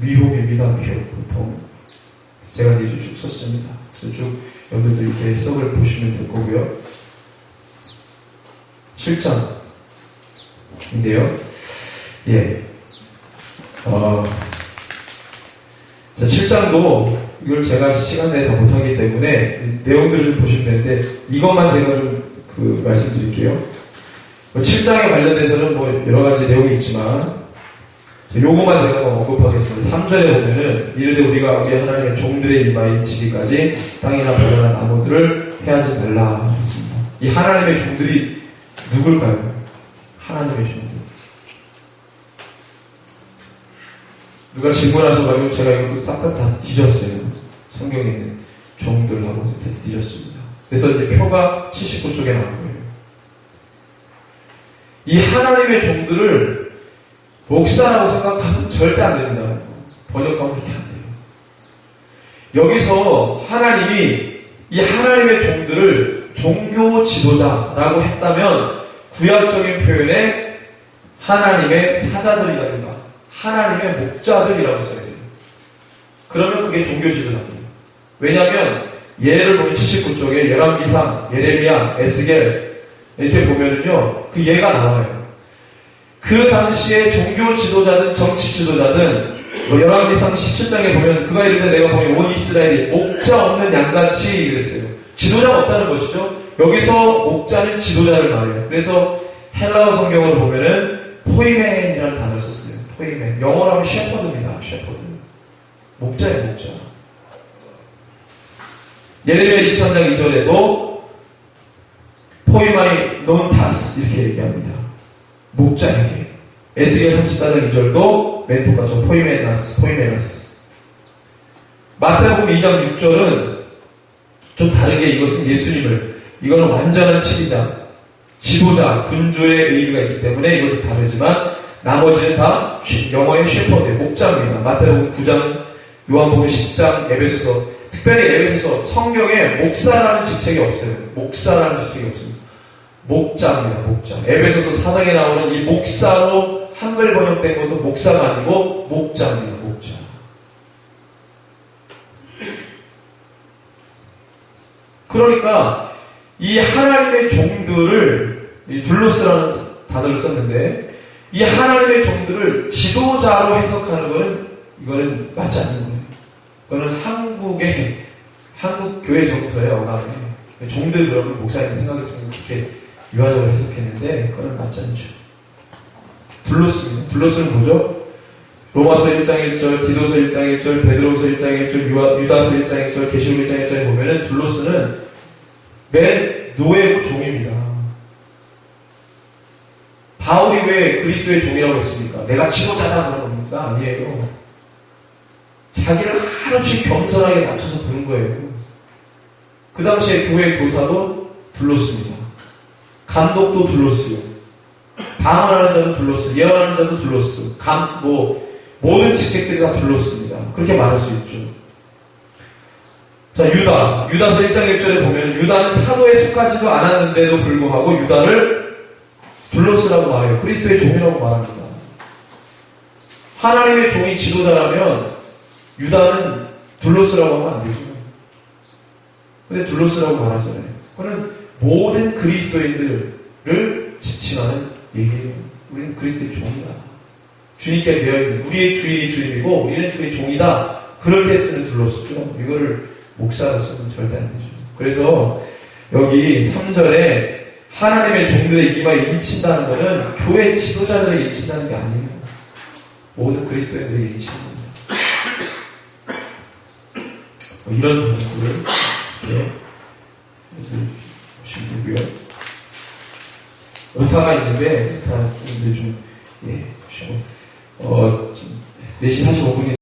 미혹입니다. 미혹 보통 제가 이제 쭉 썼습니다. 그래서 쭉 여러분들도 이렇게 해석을 보시면 될 거고요. 7장인데요. 예. 어, 자, 7장도 이걸 제가 시간 내에 다 못하기 때문에 내용들을 좀 보시면 되는데 이것만 제가 좀 그 말씀드릴게요. 7장에 관련돼서는 뭐 여러 가지 내용이 있지만 자, 요거만 제가 언급하겠습니다. 3절에 보면은 이르되 우리가 우리 하나님의 종들의 이마에 지기까지 땅이나 바다나 나무들을 해하지 말라 하셨습니다. 이 하나님의 종들이 누굴까요? 하나님의 종들. 누가 질문하셔가지고 제가 이것도 싹싹 다 뒤졌어요. 성경에 있는 종들하고 다 뒤졌습니다. 그래서 이제 표가 79쪽에 나온 거예요. 이 하나님의 종들을 목사라고 생각하면 절대 안 됩니다. 번역하면 그렇게 안 돼요. 여기서 하나님이 이 하나님의 종들을 종교 지도자라고 했다면 구약적인 표현에 하나님의 사자들이라든가 하나님의 목자들이라고 써야 돼요. 그러면 그게 종교 지도자입니다. 왜냐하면 예를 보면 79쪽에 열왕기상, 예레미야, 에스겔 이렇게 보면은요 그 예가 나와요. 그 당시에 종교 지도자든 정치 지도자든 뭐 열왕기상 17장에 보면 그가 이르되 내가 보니 온 이스라엘이 목자 없는 양같이 이랬어요. 지도자가 없다는 것이죠. 여기서 목자는 지도자를 말해요. 그래서 헬라어 성경을 보면은 포이맨이라는 단어를 썼어요. 포이맨. 영어로 하면 셰퍼드입니다. 셰퍼드. 목자예요, 목자. 예레미야 23장 2절에도 포이마이 논타스 이렇게 얘기합니다. 목자에게. 에스겔 34장 2절도 맨 똑같죠. 포이메나스, 포이메나스. 마태복음 2장 6절은 좀 다르게 이것은 예수님을 이거는 완전한 치리자, 지도자, 군주의 의미가 있기 때문에 이것도 다르지만 나머지는 다 영어의 셰퍼드, 목자입니다. 마태복음 9장, 요한복음 10장, 에베소서 특별히 에베소서 성경에 목사라는 직책이 없어요. 목사라는 직책이 없습니다. 목자입니다. 목자. 에베소서 4장에 나오는 이 목사로 한글 번역된 것도 목사가 아니고 목자입니다. 목자. 그러니까 이 하나님의 종들을 이 둘로스라는 단어를 썼는데 이 하나님의 종들을 지도자로 해석하는 것은 이거는 맞지 않는 거예요. 그거는 한국의 한국 교회 정서의 어감에 종들 그러면 목사님 생각했으면 그렇게 유화적으로 해석했는데 그거는 맞지 않죠. 둘로스입니다. 둘로스는 뭐죠? 로마서 1장 1절, 디도서 1장 1절, 베드로서 1장 1절, 유아, 유다서 1장 1절, 계시록 1장 1절에 보면은 둘로스는 맨 노예고 종입니다. 바울이 왜 그리스도의 종이라고 했습니까? 내가 지도자다 그런 겁니까? 아니에요. 자기를 한없이 겸손하게 낮춰서 부른 거예요. 그 당시에 교회 교사도 둘로스입니다. 감독도 둘로스요. 방언하는 자도 둘로스, 예언하는 자도 둘로스, 감, 뭐, 모든 직책들이 다 둘로스입니다. 그렇게 말할 수 있죠. 자, 유다. 유다서 1장 1절에 보면, 유다는 사도에 속하지도 않았는데도 불구하고 유다를 둘로스라고 말해요. 그리스도의 종이라고 말합니다. 하나님의 종이 지도자라면, 유다는 둘로스라고 하면 안 되죠. 근데 둘로스라고 말하잖아요. 그거는 모든 그리스도인들을 지칭하는 얘기예요. 우리는 그리스도의 종이다. 주님께 되어있는 우리의 주인이 주님이고 우리는 주의 종이다. 그럴 때 쓰는 둘로스죠. 이거를 목사로 쓰면 절대 안 되죠. 그래서 여기 3절에 하나님의 종들의 이마에 인친다는 것은 교회 지도자들의 인친다는 게 아니에요. 모든 그리스도인들의. 뭐 이런 부분들을 예, 되고요. 오타가 있는데 오타 좀, 좀 예, 어, 지금 4시 45분이